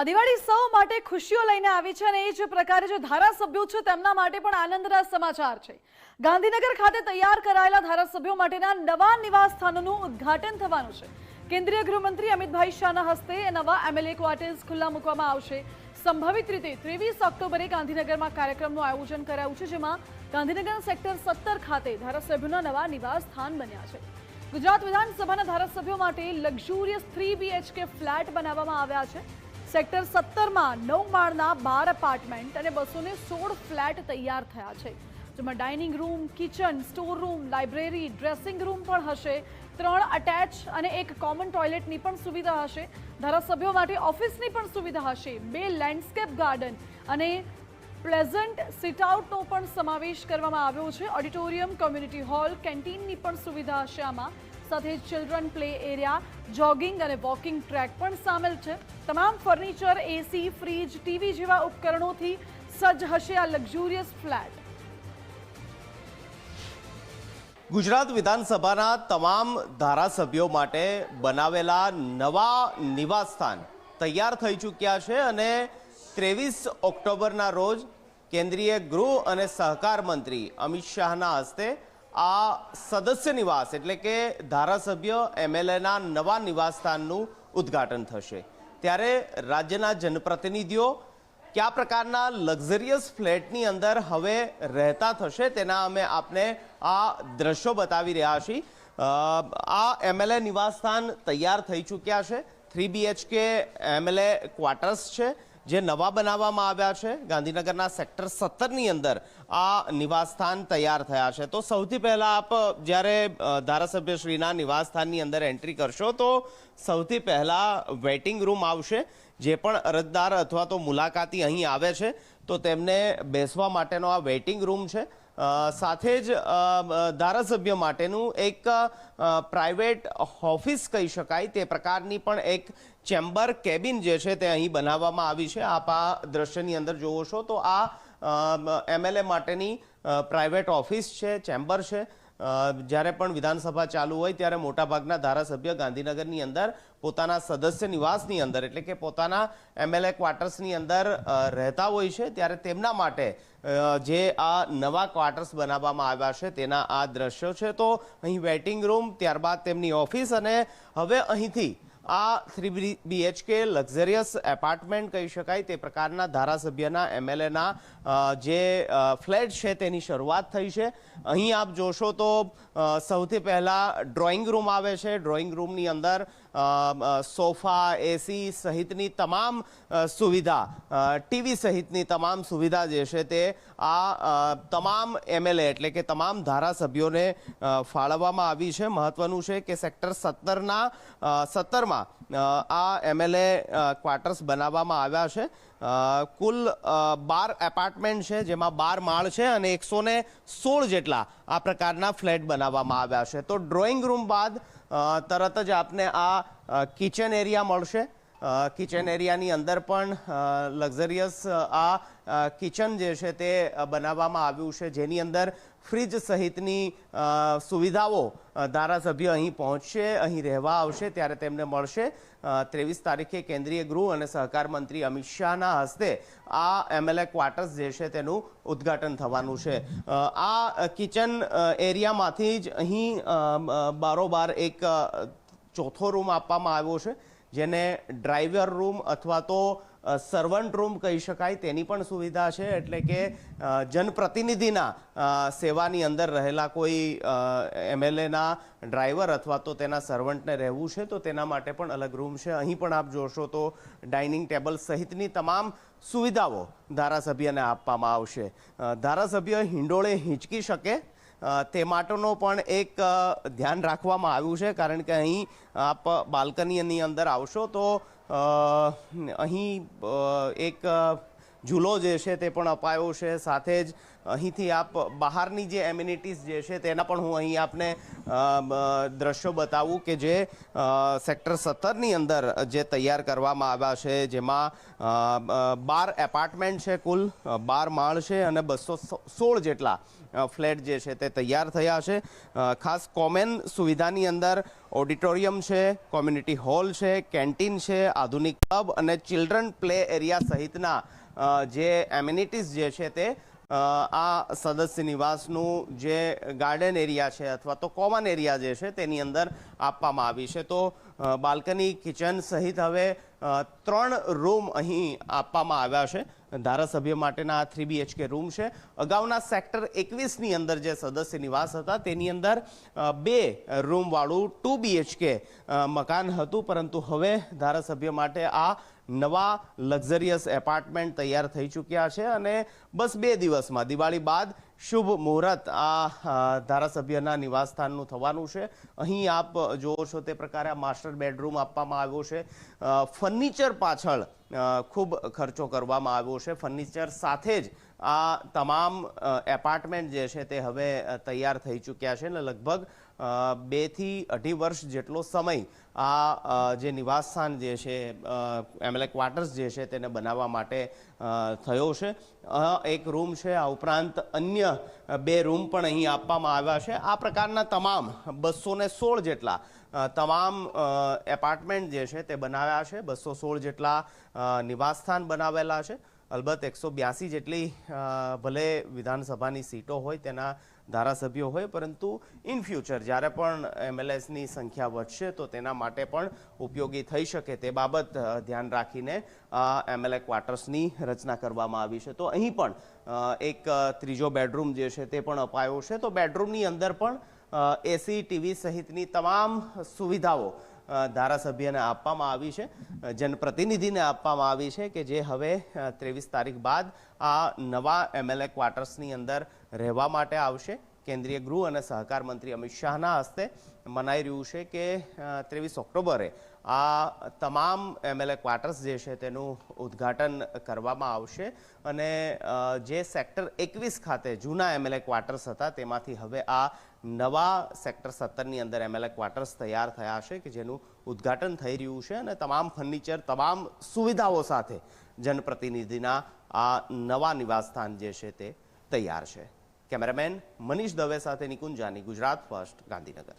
આ દિવાળી સૌ માટે ખુશીઓ લઈને આવી છે અને એ જ પ્રકારે જે ધારાસભ્યો છે તેમના માટે પણ આનંદના સમાચાર છે. ગાંધીનગર ખાતે તૈયાર કરાયેલા ધારાસભ્યો માટેના નવા નિવાસ સ્થાનોનું ઉદ્ઘાટન થવાનું છે. કેન્દ્રીય ગૃહમંત્રી અમિતભાઈ શાહના હસ્તે નવા એમએલએ ક્વાર્ટર્સ ખુલ્લા મૂકવામાં આવશે. સંભવિત રીતે ત્રેવીસ ઓક્ટોબરે ગાંધીનગરમાં કાર્યક્રમનું આયોજન કરાયું છે, જેમાં ગાંધીનગર સેક્ટર સત્તર ખાતે ધારાસભ્યોના નવા નિવાસ સ્થાન બન્યા છે. ગુજરાત વિધાનસભાના ધારાસભ્યો માટે લક્ઝુરિયસ થ્રી બીએચકે ફ્લેટ બનાવવામાં આવ્યા છે. સેક્ટર સત્તરમાં નવ માળના બાર એપાર્ટમેન્ટ અને બસો સોળ ફ્લેટ તૈયાર થયા છે, જેમાં dining room, kitchen, store room, library, dressing room પણ હશે, ત્રણ અટેચ અને એક કોમન ટોયલેટની પણ સુવિધા હશે. ધારાસભ્યો માટે ઓફિસની પણ સુવિધા હશે, બે લેન્ડસ્કેપ ગાર્ડન અને પ્લેઝન્ટ સિટઆઉટનો પણ સમાવેશ કરવામાં આવ્યો છે. ઓડિટોરિયમ કોમ્યુનિટી હોલ કેન્ટીનની પણ સુવિધા હશે આમાં. સાથે ચિલ્ડ્રન પ્લે એરિયા જોગિંગ અને વોકિંગ ટ્રેક પણ સામેલ છે. તમામ ફર્નિચર એસી ફ્રીજ ટીવી જેવા ઉપકરણોથી સજ્જ હશે આ લક્ઝુરિયસ ફ્લેટ ગુજરાત વિધાનસભાના તમામ ધારાસભ્યો માટે બનાવેલા નવા નિવાસસ્થાન તૈયાર થઈ ચૂક્યા છે અને ત્રેવીસ ઓક્ટોબરના રોજ કેન્દ્રીય ગૃહ અને સહકાર મંત્રી અમિત શાહના હસ્તે આ સદસ્ય નિવાસ એટલે કે ધારાસભ્ય એમએલએના નવા નિવાસસ્થાનનું ઉદ્ઘાટન થશે. ત્યારે રાજ્યના જનપ્રતિનિધિઓ કયા પ્રકારના લક્ઝરિયસ ફ્લેટની અંદર હવે રહેતા થશે તેના અમે આપને આ દ્રશ્યો બતાવી રહ્યા છીએ. આ એમએલએ નિવાસસ્થાન તૈયાર થઈ ચૂક્યા છે. થ્રી બીએચકે એમએલએ ક્વાર્ટર્સ છે. જે નવા બનાવવામાં આવ્યા છે, ગાંધીનગરના સેક્ટર સત્તરની અંદર આ નિવાસસ્થાન તૈયાર થયા છે. તો સૌથી પહેલાં આપ જ્યારે ધારાસભ્યશ્રીના નિવાસસ્થાનની અંદર એન્ટ્રી કરશો, તો સૌથી પહેલાં વેઇટિંગ રૂમ આવશે, જે પણ અરજદાર અથવા તો મુલાકાતી અહીં આવે છે, તો તેમને બેસવા માટેનો આ વેઇટિંગ રૂમ છે. સાથે જ ધારાસભ્ય માટેનું એક પ્રાઇવેટ ઓફિસ કહી શકાય. તે પ્રકારની પણ એક ચેમ્બર કેબિન જે છે તે અહીં બનાવવામાં આવી છે. આપ આ દ્રશ્યની અંદર જોવો છો તો આ એમએલએ માટેની પ્રાઇવેટ ઓફિસ છે, ચેમ્બર છે. જ્યારે પણ વિધાનસભા ચાલુ હોય ત્યારે મોટાભાગના ધારાસભ્ય ગાંધીનગરની અંદર પોતાના સદસ્ય નિવાસની અંદર, એટલે કે પોતાના એમએલએ ક્વાર્ટર્સની અંદર રહેતા હોય છે, ત્યારે તેમના માટે જે આ નવા ક્વાર્ટર્સ બનાવવામાં આવ્યા છે, તેના આ દ્રશ્યો છે. તો અહીં વેઇટિંગ રૂમ, ત્યારબાદ તેમની ઓફિસ અને હવે અહીંથી આ થ્રી બીએચકે લક્ઝરિયસ એપાર્ટમેન્ટ કહી શકાય, તે પ્રકારના ધારાસભ્યના, એમએલએના જે ફ્લેટ છે તેની શરૂઆત થઈ છે. અહીં આપ જોશો તો સૌથી પહેલાં ડ્રોઈંગ રૂમ આવે છે. ડ્રોઈંગ રૂમની અંદર સોફા એસી સહિતની તમામ સુવિધા ટીવી સહિતની તમામ સુવિધા જે છે તે આ તમામ એમએલએ એટલે કે તમામ ધારાસભ્યોને ફાળવવામાં આવી છે. મહત્વનું છે કે સેક્ટર સત્તરના સત્તરમાં આ એમએલએ ક્વાર્ટર્સ બનાવવામાં આવ્યા છે. કુલ બાર એપાર્ટમેન્ટ છે, જેમાં બાર માળ છે અને એકસો સોળ જેટલા આ પ્રકારના ફ્લેટ બનાવવામાં આવ્યા છે. તો ડ્રોઈંગ રૂમ બાદ તરત જ આપને આ કિચન એરિયા મળશે. કિચન એરિયાની અંદર પણ લક્ઝરિયસ આ કિચન જે છે તે બનાવવામાં આવ્યું છે, જેની અંદર ફ્રિજ સહિતની સુવિધાઓ ધારાસભ્ય અહીં પહોંચશે, અહીં રહેવા આવશે, ત્યારે તેમને મળશે. ત્રેવીસ તારીખે કેન્દ્રીય ગૃહ અને સહકાર મંત્રી અમિત શાહના હસ્તે આ એમએલએ ક્વાર્ટર્સ જે છે તેનું ઉદ્ઘાટન થવાનું છે. આ કિચન એરિયામાંથી જ અહીં બારોબાર એક ચોથો રૂમ આપવામાં આવ્યો છે. જેને ડ્રાઈવર રૂમ અથવા તો સર્વન્ટ રૂમ કહી શકાય તેની પણ સુવિધા છે. એટલે કે જનપ્રતિનિધિના સેવાની અંદર રહેલા કોઈ એમએલએના ડ્રાઈવર અથવા તો તેના સર્વન્ટને રહેવું છે, તો તેના માટે પણ અલગ રૂમ છે. અહીં પણ આપ જોશો તો ડાઇનિંગ ટેબલ સહિતની તમામ સુવિધાઓ ધારાસભ્યને આપવામાં આવશે. ધારાસભ્ય હિંડોળે હિંચકી શકે તે માટેનો પણ એક ધ્યાન રાખવામાં આવ્યું છે, કારણ કે અહીં આપ બાલ્કનીની અંદર આવશો તો અહીં એક ઝૂલો જે છે તે પણ અપાયો છે. સાથે જ અહીંથી આપ બહારની જે એમ્યુનિટીઝ જે છે તેના પણ હું અહીં આપને દ્રશ્યો બતાવું કે જે સેક્ટર સત્તરની અંદર જે તૈયાર કરવામાં આવ્યા છે, જેમાં બાર એપાર્ટમેન્ટ છે કુલ બાર માળ છે અને બસો સોળ જેટલા ફ્લેટ જે છે તે તૈયાર થયા છે. ખાસ કોમેન સુવિધાની અંદર ઓડિટોરિયમ છે, કોમ્યુનિટી હોલ છે, કેન્ટીન છે, આધુનિક ક્લબ અને ચિલ્ડ્રન પ્લે એરિયા સહિતના જે એમ્યુનિટીઝ જે છે તે આ સદસ્ય નિવાસનું જે ગાર્ડન એરિયા છે અથવા તો કોમન એરિયા જે છે તેની અંદર આપવામાં આવી છે. તો બાલ્કની, કિચન સહિત હવે ત્રણ રૂમ અહીં આપવામાં આવ્યા છે. ધારાસભ્ય માટેના આ થ્રી બીએચકે રૂમ છે. અગાઉના સેક્ટર એકવીસની અંદર જે સદસ્ય નિવાસ હતા, તેની અંદર બે રૂમવાળું ટુ બીએચકે મકાન હતું. પરંતુ હવે ધારાસભ્ય માટે આ નવા લક્ઝરિયસ એપાર્ટમેન્ટ તૈયાર થઈ ચૂક્યા છે અને બસ બે દિવસમાં, દિવાળી બાદ શુભ મુહૂર્ત આ ધારાસભ્યના નિવાસસ્થાનનું થવાનું છે. અહીં આપ જોવો છો તે પ્રકારે આ માસ્ટર બેડરૂમ આપવામાં આવ્યો છે. ફર્નિચર પાછળ ખૂબ ખર્ચો કરવામાં આવ્યો છે. ફર્નિચર સાથે જ આ તમામ એપાર્ટમેન્ટ જે છે તે હવે તૈયાર થઈ ચૂક્યા છે અને લગભગ બેથી અઢી વર્ષ જેટલો સમય આ જે નિવાસસ્થાન જે છે એમએલએ ક્વાર્ટર્સ જે છે તેને બનાવવા માટે થયો છે. એક રૂમ છે, આ ઉપરાંત અન્ય બે રૂમ પણ અહીં આપવામાં આવ્યા છે. આ પ્રકારના તમામ બસો ને સોળ જેટલા તમામ એપાર્ટમેન્ટ જે છે તે બનાવ્યા છે. બસો સોળ જેટલા નિવાસસ્થાન બનાવેલા છે. અલબત્ત એકસો બ્યાસી જેટલી ભલે વિધાનસભાની સીટો હોય, તેના ધારાસભ્યો હોય, પરંતુ ઇન ફ્યુચર જ્યારે પણ એમએલએસની સંખ્યા વધશે, તો તેના માટે પણ ઉપયોગી થઈ શકે તે બાબત ધ્યાન રાખીને એમએલએ ક્વાર્ટર્સની રચના કરવામાં આવી છે. તો અહીં પણ એક ત્રીજો બેડરૂમ જે છે તે પણ અપાયો છે. તો બેડરૂમની અંદર પણ એસી, ટીવી સહિતની તમામ સુવિધાઓ ધારાસભ્યને આપવામાં આવી છે. જનપ્રતિનિધિને આપવામાં આવી છે કે જે હવે ત્રેવીસ તારીખ બાદ આ નવા એમએલએ ક્વાર્ટર્સની અંદર રહેવા માટે આવશે. કેન્દ્રીય ગૃહ અને સહકાર મંત્રી અમિત શાહના હસ્તે મનાઈ રહ્યું છે કે ત્રેવીસ ઓક્ટોબરે આ તમામ એમએલએ ક્વાર્ટર્સ જે છે તેનું ઉદ્ઘાટન કરવામાં આવશે. અને જે સેક્ટર એકવીસ ખાતે જૂના એમએલએ ક્વાર્ટર્સ હતા તેમાંથી હવે આ નવા સેક્ટર સત્તરની અંદર એમએલએ ક્વાર્ટર્સ તૈયાર થયા છે કે જેનું ઉદ્ઘાટન થઈ રહ્યું છે અને તમામ ફર્નિચર તમામ સુવિધાઓ સાથે જનપ્રતિનિધિના આ નવા નિવાસસ્થાન જે છે તે તૈયાર છે. કેમેરામેન મનીષ દવે સાથે નિકુંજાની ગુજરાત ફર્સ્ટ ગાંધીનગર.